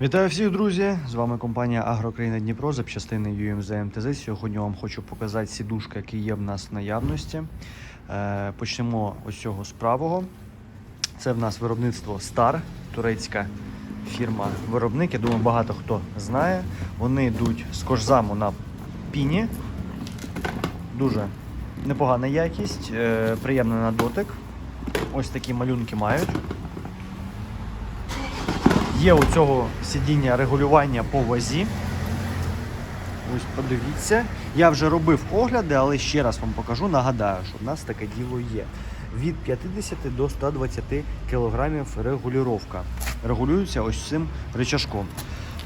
Вітаю всіх, друзі! З вами компанія Агрокраїна Дніпро, запчастини UMZ МТЗ. Сьогодні вам хочу показати сідушка, які є в нас в наявності. Е, Почнемо ось цього з правого. Це в нас виробництво Star, турецька фірма виробник. Я думаю, багато хто знає. Вони йдуть з кожзаму на піні. Дуже непогана якість, е, приємна на дотик. Ось такі малюнки мають. Є у цього сидіння регулювання по вазі. Ось подивіться. Я вже робив огляди, але ще раз вам покажу. Нагадаю, що в нас таке діло є. Від 50 до 120 кг регулювання. Регулюється ось цим рычажком.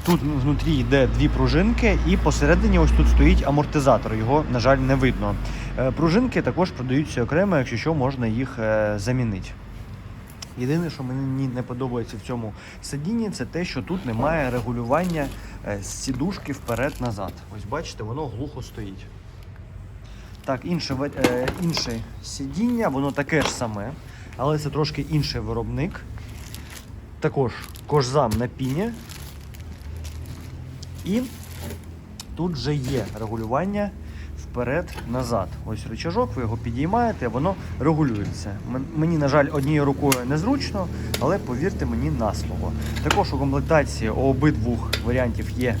Тут внутрі йде дві пружинки, і посередині ось тут стоїть амортизатор. Його, на жаль, не видно. Е, Пружинки також продаються окремо, якщо що, можна їх е, замінити. Єдине, що мені не подобається в цьому сидінні, це те, що тут немає регулювання е, сідушки вперед-назад. Ось бачите, воно глухо стоїть. Так, інше, е, інше сидіння, воно таке ж саме, але це трошки інший виробник. Також кожзам на піні. І тут же є регулювання вперед-назад. Ось рычажок, ви його підіймаєте, воно регулюється. Мені, на жаль, однією рукою незручно, але повірте мені на слово. Також у комплектації у обидвох варіантів є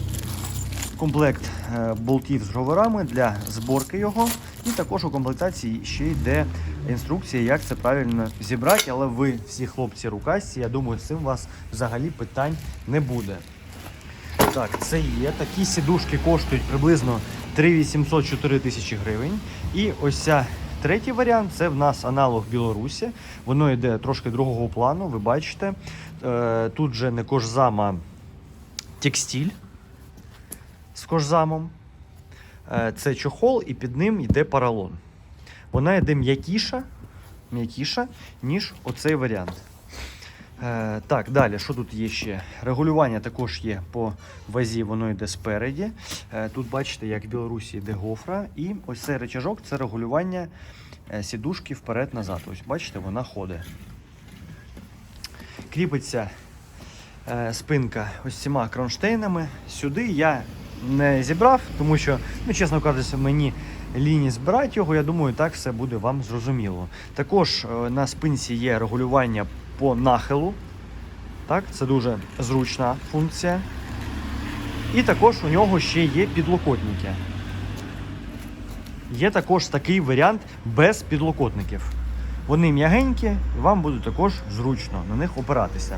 комплект е, болтів з гроверами для зборки його. І також у комплектації ще йде інструкція, як це правильно зібрати, але ви всі хлопці рукасті, я думаю, з цим у вас взагалі питань не буде. Так, це є. Такі сідушки коштують приблизно 3800-4 тисячі гривень. І ось ця третій варіант це в нас аналог Білорусі. Воно йде трошки другого плану, ви бачите. Е, Тут же не кожзама текстиль з кожзамом. Е, Це чохол, і під ним йде поролон. Вона йде м'якіша, м'якіша, ніж оцей варіант. Е, так, далі, що тут є ще? Регулювання також є по вазі, воно йде спереді. Е, тут бачите, як в Білорусі йде гофра. І ось цей речажок це регулювання е, сідушки вперед-назад. Ось бачите, вона ходить. Кріпиться спинка ось цими кронштейнами. Сюди я не зібрав, тому що, ну, чесно кажучи, мені лінії збирати його, я думаю, так все буде вам зрозуміло. Також на спинці є регулювання по нахилу. Так, це дуже зручна функція. І також у нього ще є підлокотники. Є також такий варіант без підлокотників. Вони м'ягенькі, вам буде також зручно на них опиратися.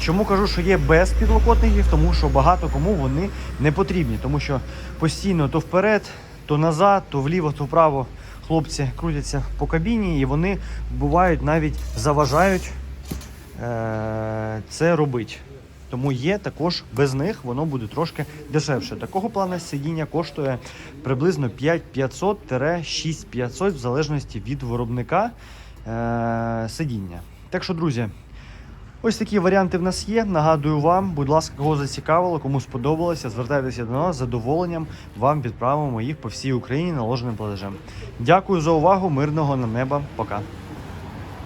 Чому кажу, що є без підлокотників, тому що багато кому вони не потрібні, тому що постійно то вперед, то назад, то вліво, то вправо хлопці крутяться по кабіні, і вони бувають навіть заважають е- це робити. Тому є також без них, воно буде трошки дешевше. Такого плану сидіння коштує приблизно 5500-6500 в залежності від виробника е- сидіння. Так що, друзі, Ось такі варіанти в нас є. Нагадую вам, будь ласка, кого зацікавило, кому сподобалося, звертайтеся до нас з задоволенням. Вам відправимо їх по всій Україні наложеним платежем. Дякую за увагу, мирного на неба. Пока.